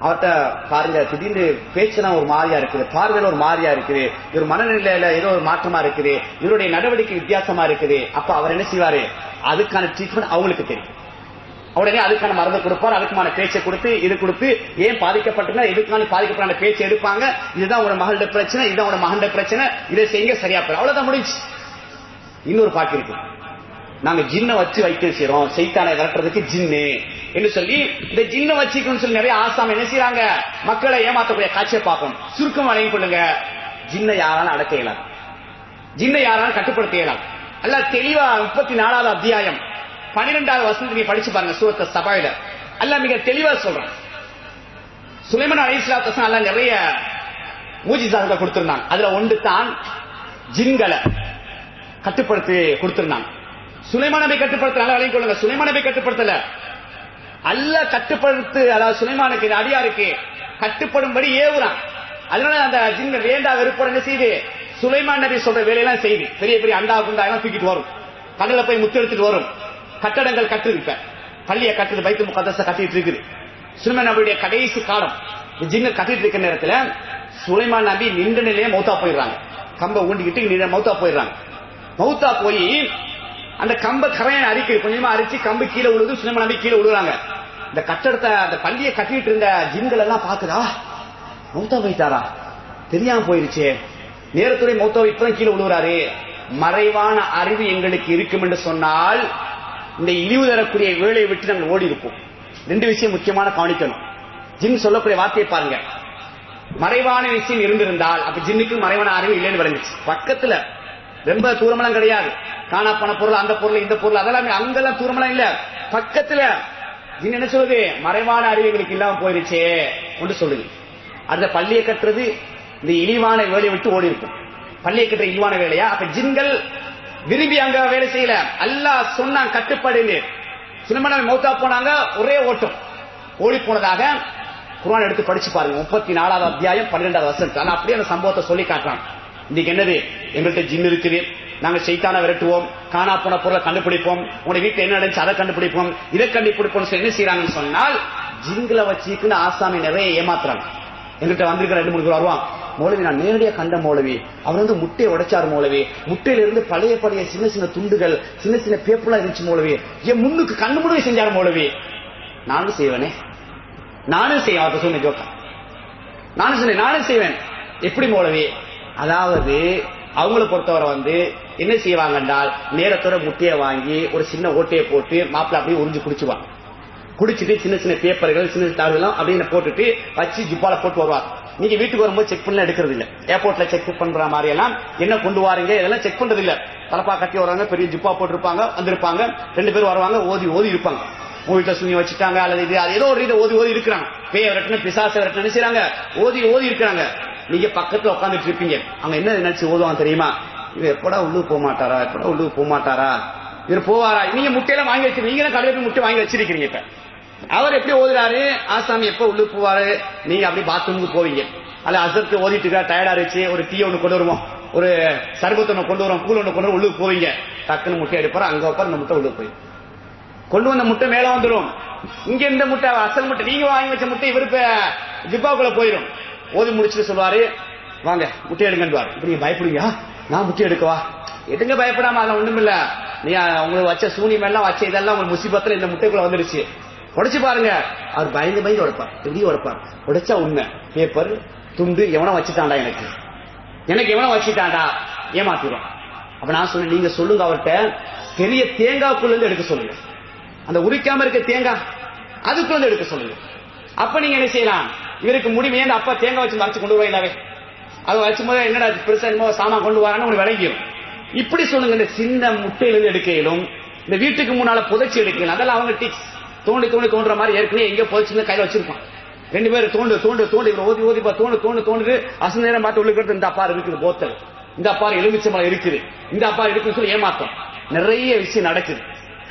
அவர்கிட்ட பாருங்க திடீர்னு பேச்செல்லாம் ஒரு மாதிரியா இருக்குது பார்வையில ஒரு மாதிரியா இருக்குது இவர் மனநிலையில ஏதோ ஒரு மாற்றமா இருக்குது இவருடைய நடவடிக்கை வித்தியாசமா இருக்குது. அப்ப அவர் என்ன செய்வாரு? அதுக்கான ட்ரீட்மெண்ட் அவங்களுக்கு தெரியும். உடனே அதுக்கான மருந்து கொடுப்பார் அதுக்கான பேச்சை கொடுத்து இது கொடுத்து ஏன் பாதிக்கப்பட்டிருந்தா எதுக்கான பாதிக்கப்பட்ட பேச்சை எடுப்பாங்க? இதுதான் உங்களோட மகளோட பிரச்சனை இதுதான் உங்களோட மகன் பிரச்சனை இதை செய்யுங்க சரியா போயிடும். அவ்வளவுதான் முடிஞ்சு இன்னொரு பாட்டு இருக்கு. நாங்க ஜின்ன வச்சு வைத்தியம் செய்யறோம் செய்தானை விரட்டுறதுக்கு ஜின்னு என்று சொல்லி இந்த ஜின்ன வச்சுக்கணும்னு சொல்லி நிறைய ஆசாம என்ன செய்யறாங்க மக்களை ஏமாத்தக்கூடிய காட்சியை பார்ப்போம். சுருக்கம் வழங்கி கொள்ளுங்க. ஜின்ன யாராலும் அடக்க இயலாது. ஜின்ன யாராலும் கட்டுப்படுத்த இயலாது. அல்ல தெளிவா முப்பத்தி நாலாவது அத்தியாயம். பன்னிரெண்டாவது வசனத்தை நீ படிச்சு பாருங்க சூரத்த சபாயில. அல்ல மிக தெளிவா சொல்றேன். சுலைமன் அலிஸ்லாத்தசன் அல்ல நிறைய மூஜிசார்கள் கொடுத்திருந்தாங்க. அதுல ஒன்று தான் ஜின்களை கட்டுப்படுத்தி கொடுத்திருந்தாங்க. சுலைமானபை கட்டுப்படுத்த கட்டுப்படுத்தினால விளங்கிக் கொள்ளுங்க. சுலைமானபை கட்டுப்படுத்தல. அல்ல கட்டுப்படுத்து அதாவது சுலைமானுக்கு இது அடியாருக்கு கட்டுப்படும்படி ஏவுறான். அதனால அந்த ஜின்கள் வேண்டா வெறுப்போட என்ன செய்யுது சுலைமான் நபி சொல்ற வேலையெல்லாம் செய்து. பெரிய பெரிய அண்டா குண்டா எல்லாம் தூக்கிட்டு வரும். கடல்ல போய் முத்தெடுத்துட்டு வரும். கட்டடங்கள் கட்டிருப்ப பள்ளியை கட்டுது பைத்து முகதச கட்டிட்டு இருக்குது. சுலைமான் நபியுடைய கடைசி காலம் ஜிங்க கட்டிட்டு இருக்கிற நேரத்தில் சுலைமான் நபி நின்ற நிலையே மௌத்தா போயிடுறாங்க. கம்பை ஊண்டிக்கிட்டு நின்ற மௌத்தா போயிடுறாங்க. மௌத்தா போய் அந்த கம்ப கரையன் அரிக்குது கொஞ்சமா அரிச்சு கம்பு கீழே விழுது சுலைமான் நபி கீழே விழுறாங்க இந்த கட்டடத்தை அந்த பள்ளியை கட்டிட்டு இருந்த ஜிங்கள் எல்லாம் பாக்குதா மௌத்தா போயிட்டாரா? தெரியாம போயிருச்சு. நேரத்துடைய மௌத்தா இப்பதான் கீழே விழுகிறாரு மறைவான அறிவு எங்களுக்கு இருக்கும் என்று சொன்னால் இந்த இழிவு தரக்கூடிய வேலையை விட்டு நாங்கள் ஓடி இருப்போம். ரெண்டு விஷயம் முக்கியமான கவனிக்கணும். ஜின் சொல்லக்கூடிய வார்த்தையை பாருங்க. மறைவான விஷயம் இருந்திருந்தால் அப்ப ஜின்னுக்கு மறைவான அறிவு இல்லைன்னு விளங்குச்சு. பக்கத்துல ரொம்ப தூரமெல்லாம் கிடையாது. காணா பண பொருள் அந்த பொருள் இந்த பொருள் அதெல்லாம் அங்கெல்லாம் தூரமெல்லாம் இல்ல. பக்கத்துல ஜின் என்ன சொல்லுது? மறைவான அறிவு எங்களுக்கு இல்லாம போயிருச்சே ஒன்று சொல்லுது. அந்த பள்ளியை கட்டுறது இந்த இழிவான வேலையை விட்டு ஓடி இருக்கும். பள்ளியை கட்டுற இழிவான வேலையா? அப்ப ஜின்கள் விரும்பி அங்க வேலை செய்யல. அல்லாஹ் சொன்னான் கட்டுப்பாடுன்னு. சினிமன மௌத்தா போனாங்க ஒரே ஓட்டம். ஓடி போனதாக குர்ஆன் எடுத்து படிச்சு பாருங்க. முப்பத்தி நாலாவது அத்தியாயம் பன்னிரெண்டாவது வருஷம் ஆனா அப்படியே அந்த சம்பவத்தை சொல்லி காட்டுறான். இன்னைக்கு என்னது? எங்கள்கிட்ட ஜிம் இருக்குது. நாங்க செய்தான விரட்டுவோம். காணா போன பொருளை கண்டுபிடிப்போம். உங்க வீட்டுல என்ன நடந்துச்சு அதை கண்டுபிடிப்போம். இதை கண்டுபிடிப்போம் சொல்லி என்ன செய்யறாங்கன்னு சொன்னால் ஜிங்களை வச்சுக்கின்னு ஆசாமி நிறைய ஏமாத்துறாங்க. எங்கிட்ட வந்திருக்கிற ரெண்டு மூணு பேர் வருவான். மௌலவி நான் நேரடியா கண்ட மௌலவி. அவர் வந்து முட்டையை உடைச்சார் மௌலவி. முட்டையில இருந்து பழைய பழைய சின்ன சின்ன துண்டுகள் சின்ன சின்ன பேப்பெல்லாம் இருந்துச்சு மௌலவி. என் முன்னுக்கு கண்ணு முழுவை செஞ்சார் மௌலவி. நானும் செய்வேனே. நானும் செய்வேன். அவர்கிட்ட சொன்ன ஜோக்கா. நானும் சொன்னேன் நானும் செய்வேன். எப்படி மௌலவி? அதாவது அவங்கள பொறுத்தவரை வந்து என்ன செய்வாங்க என்றால் நேரத்தோட முட்டையை வாங்கி ஒரு சின்ன ஓட்டையை போட்டு மாப்பிள்ள அப்படியே உறிஞ்சு குடிச்சுவாங்க குடிச்சிட்டு சின்ன சின்ன பேப்பர்கள் சின்ன சின்ன தாள்களும் அப்படின்னு போட்டுட்டு வச்சு ஜிப்பால போட்டு வருவாங்க நீங்க வீட்டுக்கு வரும்போது செக் பண்ணல எடுக்கிறது இல்ல ஏர்போர்ட்ல செக் பண்ற மாதிரி எல்லாம் என்ன கொண்டு வாரீங்க? இதெல்லாம் செக் பண்றது இல்ல தலப்பா கட்டி வராங்க பெரிய ஜிப்பா போட்டிருப்பாங்க வந்திருப்பாங்க. ரெண்டு பேரும் வருவாங்க ஓதி ஓதி இருப்பாங்க. உங்க வீட்டுல சுனி வச்சுட்டாங்க அல்லது இது ஏதோ ஒரு இது ஓதி ஓதி இருக்கிறாங்க. பேய விரட்டணும் பிசாச விரட்டணும் செய்யறாங்க ஓதி ஓதி இருக்கிறாங்க. நீங்க பக்கத்துல உட்காந்துட்டு இருப்பீங்க. அவங்க என்ன நினைச்சு ஓதுவாங்க தெரியுமா? இவர் எப்படா உள்ளுக்கு போக மாட்டாரா? எப்படா உள்ளுக்கு போக மாட்டாரா? இவர் போவாரா? நீங்க முட்டையெல்லாம் வாங்கி வச்சு நீங்க கடையில போய் முட்டை வாங்கி வச்சிருக்கீங்க இப்ப. அவர் எப்படி ஓதுறாரு? ஆசாமி எப்ப உள்ளுக்கு போவாரு? நீங்க அப்படி பாத்ரூமுக்கு போவீங்க. அல்ல அசத்து ஓதிட்டு இருக்கா டயர்டா இருந்துச்சு. ஒரு டீ ஒண்ணு கொண்டு வருவோம். ஒரு சர்பத்து ஒன்று கொண்டு வரும். கூல் ஒன்று கொண்டு வரும். உள்ளுக்கு போவீங்க. டக்குன்னு முட்டை எடுப்பாரு. அங்க உட்கார் இந்த முட்டை உள்ளுக்கு போய். கொண்டு வந்த முட்டை மேல வந்துடும் இங்க இந்த முட்டை அசல் முட்டை. நீங்க வாங்கி வச்ச முட்டை இவருக்கு ஜிப்பாவுக்குள்ள போயிடும் ஓதி முடிச்சுட்டு சொல்லுவாரு வாங்க முட்டை எடுங்கன்றாரு இப்ப நீங்க நான் முட்டை எடுக்கவா? எதுங்க பயப்படாம அதெல்லாம் ஒண்ணும் இல்ல நீ உங்களுக்கு வச்ச சூனியம் எல்லாம் வச்ச இதெல்லாம் உங்களுக்கு முசிபத்துல இந்த முட்டைக்குள்ள வந்துருச்சு. உடைச்சு பாருங்க. அவர் பயந்து பயந்து உடைப்பார். எப்படி உடைப்பார். உடைச்சா உண்மை. பேப்பர் துண்டு எவனோ வச்சுட்டாண்டா எனக்கு. எனக்கு எவனா வச்சுட்டாண்டா ஏமாத்திரும். அப்ப நான் சொன்னேன் நீங்க சொல்லுங்க அவர்கிட்ட பெரிய தேங்காய்க்குள்ள இருந்து எடுக்க சொல்லுங்க. அந்த உரிக்காம இருக்க தேங்காய் அதுக்குள்ள இருந்து எடுக்க சொல்லுங்க. அப்ப நீங்க என்ன செய்யலாம்? இவருக்கு முடிவு ஏன் அப்பா தேங்காய் வச்சு மறைச்சு கொண்டு வருவாங்களாவே அதை வச்சும் போது என்னடா பெருசா என்னமோ சாமான் கொண்டு வரான்னு உங்களுக்கு விளங்கிடும் இப்படி சொல்லுங்க இந்த சின்ன முட்டையிலிருந்து எடுக்கையிலும் இந்த வீட்டுக்கு முன்னால புதைச்சி எடுக்கலாம் அதெல்லாம் அவங்க டிக்ஸ் தோண்டி தோண்டி தோன்ற மாதிரி ஏற்கனவே எங்க புதைச்சு கையில வச்சிருப்பான். ரெண்டு பேரும் தோண்டு தோண்டு தோண்டு இவரை ஓதி ஓதி தோண்டு தோண்டு தோண்டு அசு நேரம் பார்த்து உள்ளுக்கு இந்த அப்பா இருக்குது போத்தல். இந்த அப்பா எலுமிச்சமா இருக்குது. இந்த அப்பா இருக்குன்னு சொல்லி ஏமாத்தம். நிறைய விஷயம் நடக்குது.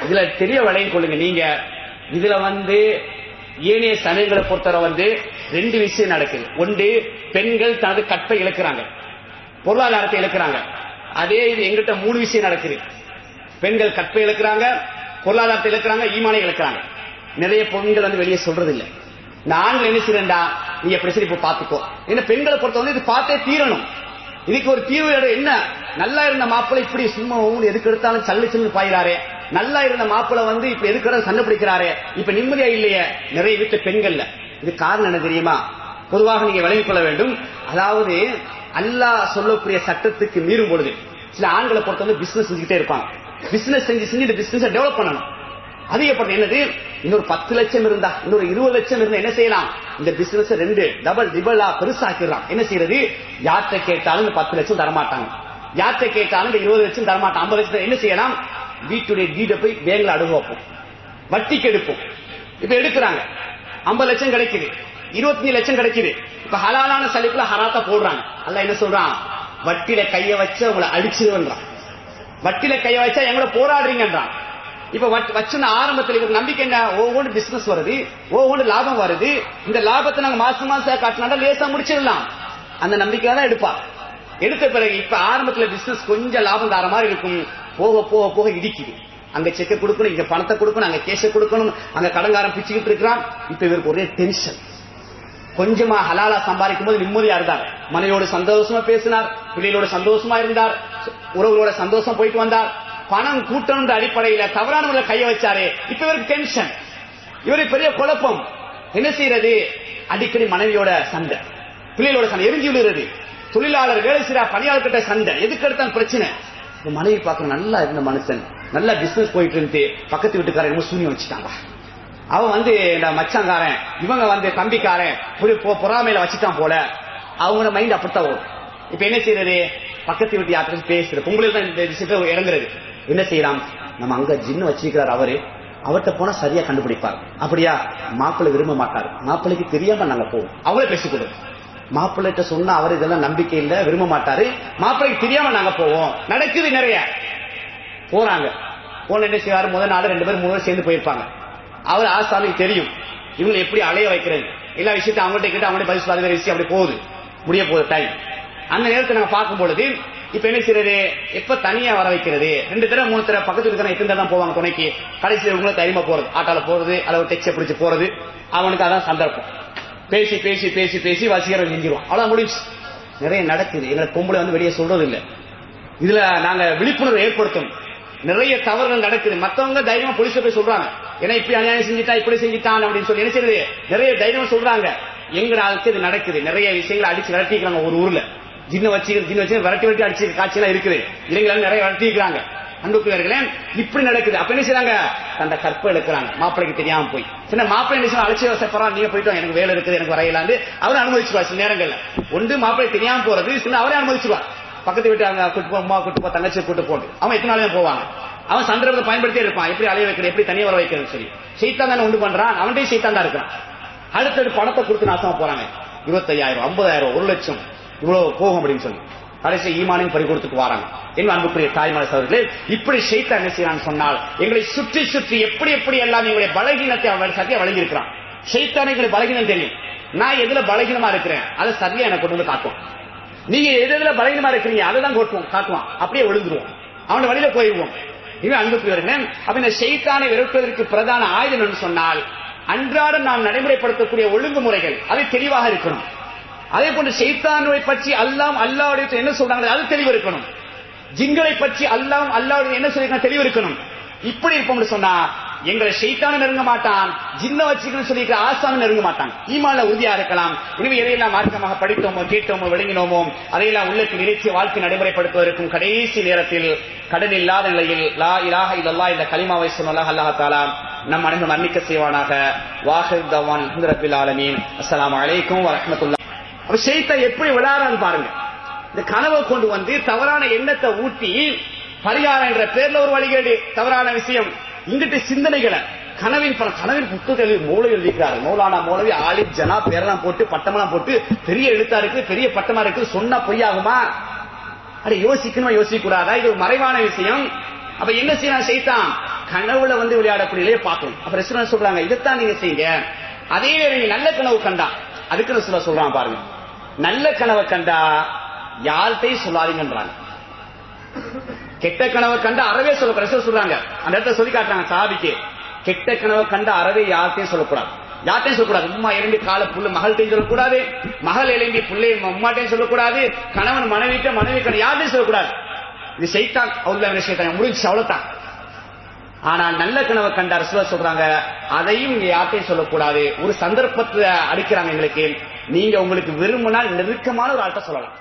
இதுல தெரிய விளையும் கொள்ளுங்க. நீங்க இதுல வந்து ஏனைய சமயங்களை பொறுத்தவரை வந்து ரெண்டு விஷயம் நடக்குது. ஒன்று பெண்கள் தனது கற்பை இழக்கிறாங்க. பொருளாதாரத்தை இழக்கிறாங்க. அதே இது எங்கிட்ட மூணு விஷயம் நடக்குது. பெண்கள் கற்பை இழக்கிறாங்க பொருளாதாரத்தை இழக்கிறாங்க ஈமானை இழக்கிறாங்க. நிறைய பெண்கள் வந்து வெளியே சொல்றது இல்ல இந்த ஆண்கள் என்ன செய்யறா நீ எப்படி சரி இப்ப பாத்துக்கோ ஏன்னா பெண்களை பொறுத்த வந்து இது பார்த்தே தீரணும். இதுக்கு ஒரு தீர்வு என்ன? நல்லா இருந்த மாப்பிள்ளை இப்படி சும்மா எதுக்கு எடுத்தாலும் சல்லு சல்லு பாயிறாரே. நல்லா இருந்த மாப்பிள்ளை வந்து இப்ப எதுக்கு சண்டை பிடிக்கிறாரே. இப்ப நிம்மதியா இல்லையே? நிறைய வீட்டு பெண்கள்ல. இது காரணம் என்ன தெரியுமா? பொதுவாக நீங்க விளங்கிக் கொள்ள வேண்டும். அதாவது அல்லாஹ் சொல்லக்கூடிய சட்டத்துக்கு மீறும் பொழுது சில ஆண்களை பொறுத்த வந்து பிசினஸ் செஞ்சுக்கிட்டே இருப்பாங்க. பிசினஸ் செஞ்சு செஞ்சு இந்த பிசினஸ் டெவலப் பண்ணணும். அதிகப்பட்ட என்னது? இன்னொரு பத்து லட்சம் இருந்தா இன்னொரு இருபது லட்சம் இருந்தா என்ன செய்யலாம்? இந்த பிசினஸ் ரெண்டு டபுள் டிபலா பெருசாக்கிடலாம் என்ன செய்யறது? யார்கிட்ட கேட்டாலும் இந்த பத்து லட்சம் தரமாட்டாங்க. யார்கிட்ட கேட்டாலும் இந்த இருபது லட்சம் தரமாட்டாங்க. ஐம்பது லட்சம் என்ன செய்யலாம்? வீட்டுடைய டீட போய் பேங்க்ல அடகு வைப்போம். வட்டிக்கு எடுப்போம். இப்ப எடுக்கிறாங்க. ஐம்பது லட்சம் கிடைக்குது. இருபத்தஞ்சு லட்சம் கிடைக்குது. இப்ப ஹலாலான சலிப்புல ஹராத்த போடுறாங்க. அல்ல என்ன சொல்றான்? வட்டியில கைய வச்சு உங்களை அடிச்சிருவன்றான். வட்டியில கைய வச்சா எங்களை போராடுறீங்கன்றான். இப்ப வட்- வச்சுன ஆரம்பத்துல இவருக்கு நம்பிக்கை என்ன? ஒவ்வொன்று பிசினஸ் வருது. ஒவ்வொன்று லாபம் வருது. இந்த லாபத்தை நாங்க மாசம் மாசம் காட்டினா லேசா முடிச்சிடலாம். அந்த நம்பிக்கை தான் எடுப்பா. எடுத்த பிறகு இப்ப ஆரம்பத்துல பிசினஸ் கொஞ்சம் லாபம் தர மாதிரி இருக்கும். போக போக போக இடிக்குது. அங்க செக்க கொடுக்கணும் இங்க பணத்தை கொடுக்கணும் அங்க கேஷ கொடுக்கணும் அங்க கடங்காரன் பிச்சுக்கிட்டு இருக்கிறான். இப்ப இவருக்கு ஒரே டென்ஷன் கொஞ்சமா ஹலாலா சம்பாதிக்கும் போது நிம்மதியா இருந்தார். மனைவியோட சந்தோஷமா பேசினார். பிள்ளைகளோட சந்தோஷமா இருந்தார். உறவுகளோட சந்தோஷம் போயிட்டு வந்தார். பணம் கூட்டணும் அடிப்படையில தவறான முறையில் கைய வச்சாரு. இப்ப இவருக்கு டென்ஷன் இவருக்கு பெரிய குழப்பம். என்ன செய்யறது? அடிக்கடி மனைவியோட சண்டை. பிள்ளைகளோட சண்டை. எரிஞ்சு விழுகிறது தொழிலாளர் வேலை செய்யற பணியாளர்கிட்ட சண்டை. எதுக்கு எடுத்தான் பிரச்சனை. மனைவி பார்க்க நல்லா இருந்த மனுஷன். நல்லா பிசினஸ் போயிட்டு இருந்து பக்கத்து வீட்டுக்காரன் என்னமோ சூனியம் வச்சுட்டாங்க அவன் வந்து இந்த மச்சாங்காரன் இவங்க வந்து தம்பிக்காரன். பொ- பொறாமையில வச்சுட்டான் போல. அவங்களோட மைண்ட் அப்படித்தான் வரும் இப்ப என்ன செய்யறது? பக்கத்து வீட்டு யாத்திரை பேசுறது. பொங்கலுக்கு தான் இந்த விஷயத்த இறங்குறது. என்ன செய்யலாம்? நம்ம அங்க ஜின்னு வச்சிருக்கிறார் அவரு. அவர்கிட்ட போனா சரியா கண்டுபிடிப்பார். அப்படியா? மாப்பிள்ளை விரும்ப மாட்டார். மாப்பிள்ளைக்கு தெரியாம நாங்க போவோம். அவங்களே பேசிக்கொடு மாப்பிள்ளைகிட்ட சொன்னா அவர் இதெல்லாம் நம்பிக்கை இல்ல விரும்ப மாட்டாரு. மாப்பிள்ளைக்கு தெரியாம நாங்க போவோம். நடக்குது நிறைய. போறாங்க. போன என்ன செய்வாரு? முதல் நாள் ரெண்டு பேரும் மூணு சேர்ந்து போயிருப்பாங்க. அவர் ஆசாமிக்கு தெரியும். இவங்களை எப்படி அலைய வைக்கிறது? எல்லா விஷயத்தையும் அவங்கள்ட்ட கிட்ட அவங்கள்ட்ட பதில் சொல்லாத விஷயம் அப்படி போகுது. முடிய போகுது டைம் அந்த நேரத்தை நாங்க பார்க்கும் பொழுது இப்ப என்ன செய்யறது? எப்ப தனியா வர வைக்கிறது? ரெண்டு தடவை மூணு தடவை பக்கத்துல இருக்கிற எத்தனை தடவை தான் போவாங்க துணைக்கு? கடைசியில் இவங்களும் தைரியமா போறது. ஆட்டால போறது அல்லது டெக்ஸை பிடிச்சி போறது. அவனுக்கு அதான் சந்தர்ப்பம். பேசி பேசி பேசி பேசி வசீகரம் செஞ்சிருவான். அவ்வளவு முடிச்சு நிறைய நடக்குது. எங்களை பொம்பளை வந்து வெளியே சொல்றது இல்ல இதுல நாங்க விழிப்புணர்வு ஏற்படுத்தணும். நிறைய தவறுகள் நடக்குது. மத்தவங்க தைரியமா போலீஸ் போய் சொல்றாங்க. ஏன்னா இப்படி அநியாயம் செஞ்சுட்டான் இப்படி செஞ்சுட்டான் அப்படின்னு சொல்லி என்ன செய்யுது நிறைய தைரியமா சொல்றாங்க. எங்க நாளுக்கு இது நடக்குது. நிறைய விஷயங்களை அடிச்சு நடத்திக்கிறாங்க ஒரு ஊர்ல. ஜின்ன வச்சு ஜின்ன வச்சு விரட்டி விரட்டி அடிச்சு காட்சியெல்லாம் இருக்குது. இளைஞர்கள் நிறைய விரட்டிக்கிறாங்க அன்புக்குரியவர்களே இப்படி நடக்குது. அப்ப என்ன செய்றாங்க? அந்த கற்பை எடுக்கிறாங்க மாப்பிள்ளைக்கு தெரியாம போய். சின்ன மாப்பிள்ளை என்ன அலட்சிய வசப்படுறா நீங்க போயிட்டு எனக்கு வேலை இருக்குது. எனக்கு வரையலாண்டு அவரை அனுமதிச்சுருவா சில நேரங்கள்ல. ஒன்று மாப்பிள்ளை தெரியாம போறது சின்ன அவரே அனுமதிச்சுருவா பக்கத்து வீட்டு அவங்க கூட்டு போ அம்மா கூட்டு போ தங்கச்சி கூட்டு போட்டு அவன் எத்தனை நாளையும் போவாங்க? அவன் சந்தர்ப்பத்தை பயன்படுத்தியே இருப்பான். எப்படி அலைய வைக்கிறது? எப்படி தனியாக வர வைக்கிறது? சொல்லி சைத்தான் தானே உண்டு பண்றான். அவன்டே சைத்தான் தான் இருக்கான் அடுத்தது பணத்தை கொடுத்து நாசமா போறாங்க. இருபத்தையாயிரம் ஐம்பதாயிரம் ஒரு லட்சம். இவ்வளவு போகும் அப்படின்னு சொல்லி. கடைசி ஈமானையும் பறி கொடுத்துட்டு வராங்க. என் அன்புக்குரிய தாய்மலை சகோதரர்களே இப்படி செய்த என்ன செய்யறான்னு சொன்னால் எங்களை சுற்றி சுற்றி எப்படி எப்படி எல்லாம் எங்களுடைய பலகீனத்தை அவன் சரியா வழங்கி இருக்கிறான் ஷைத்தானை பலகீனம் தெரியும். நான் எதுல பலகீனமா இருக்கிறேன்? அதை சரியா எனக்கு கொண்டு வந்து காட்டும் நீங்க எது எதுல பலகீனமா இருக்கிறீங்க அதை தான் கொட்டுவோம் காட்டுவான். அப்படியே விழுந்துருவோம் அவன வழியில போயிடுவோம். இவன் அன்புக்குரியவர்களே அப்ப இந்த செய்தானை விரட்டுவதற்கு பிரதான ஆயுதம் என்று சொன்னால் அன்றாடம் நாம் நடைமுறைப்படுத்தக்கூடிய ஒழுங்குமுறைகள் அது தெளிவாக இருக்கணும். அதே போன்று ஷைத்தானை பற்றி அல்லாம் அல்லாவுடைய என்ன சொல்றாங்க? அது தெளிவிருக்கணும் ஜிங்களை பற்றி அல்லாம் அல்லாவுடைய என்ன சொல்லிருக்காங்க தெளிவிருக்கணும் இப்படி இருப்போம்னு சொன்னா எங்களை ஷைத்தான நெருங்க மாட்டான் ஜின்ன வச்சுக்கணும் சொல்லிக்கிற ஆசான நெருங்க மாட்டான். ஈமான்ல உறுதியா இருக்கலாம். இனிமே எதையெல்லாம் மார்க்கமாக படித்தோமோ கேட்டோமோ விளங்கினோமோ அதையெல்லாம் உள்ளத்தில் நினைச்சு வாழ்க்கை நடைமுறைப்படுத்துவதற்கும் கடைசி நேரத்தில் கடன் இல்லாத நிலையில் லா இலாக இல்லல்லா இந்த கலிமாவை சொன்னலாக அல்லாஹ் தாலா நம் அனைவரும் மன்னிக்க செய்வானாக. வாஹித் தவான் ரபில் ஆலமீன். வலைக்கும் வரமத்துல்லா வரஹ்மத்துல்லாஹ் அப்ப எப்படி விளையாடுறான்னு பாருங்க. இந்த கனவை கொண்டு வந்து தவறான எண்ணத்தை ஊட்டி பரிகாரம் என்ற பேர்ல ஒரு வழிகேடு தவறான விஷயம். இங்கிட்டு சிந்தனைகளை. கனவின் பல கனவின் புத்தகத்தில் மூளை எழுதிக்கிறாரு மூலானா மூலவி ஆளி ஜனா பேரெல்லாம் போட்டு பட்டமெல்லாம் போட்டு பெரிய எழுத்தா இருக்கு பெரிய பட்டமா இருக்கு சொன்னா பொய்யாகுமா? அட யோசிக்கணுமா? யோசிக்க கூடாதா இது ஒரு மறைவான விஷயம். அப்ப என்ன செய்யலாம் செய்தான் கனவுல வந்து விளையாடக்கூடிய பார்க்கணும். அப்ப ரெஸ்டாரண்ட் சொல்றாங்க? இதைத்தான் நீங்க செய்யுங்க. அதே நீங்க நல்ல கனவு கண்டா அதுக்கு ரெஸ்டாரண்ட் சொல்றான் பாருங்க. நல்ல கனவை கண்டா யார்கிட்டையும் சொல்லாதீங்கன்றாங்க. கெட்ட கனவை கண்டா அறவே சொல்ல சொல்றாங்க. அந்த இடத்த சொல்லி காட்டுறாங்க சாபிக்கு. கெட்ட கனவை கண்ட அறவே யார்கிட்டையும் சொல்லக்கூடாது. யார்ட்டையும் சொல்லக்கூடாது. உமா எழும்பி கால புள்ள மகள்கிட்டையும் சொல்லக்கூடாது. மகள் எழும்பி பிள்ளை உமாட்டையும் சொல்லக்கூடாது. கணவன் மனைவிட்ட மனைவி கணவன் யார்ட்டையும் சொல்லக்கூடாது. இது செய்தான் அவ்வளவு விஷயத்தான் முடிஞ்சு அவ்வளவுதான். ஆனால் நல்ல கனவை கண்ட அரசு சொல்றாங்க அதையும் யார்கிட்டையும் யார்ட்டையும் சொல்லக்கூடாது. ஒரு சந்தர்ப்பத்தை அடிக்கிறாங்க எங்களுக்கு. நீங்க உங்களுக்கு விரும்பினால் நெருக்கமான ஒரு ஆள்கிட்ட சொல்லலாம்.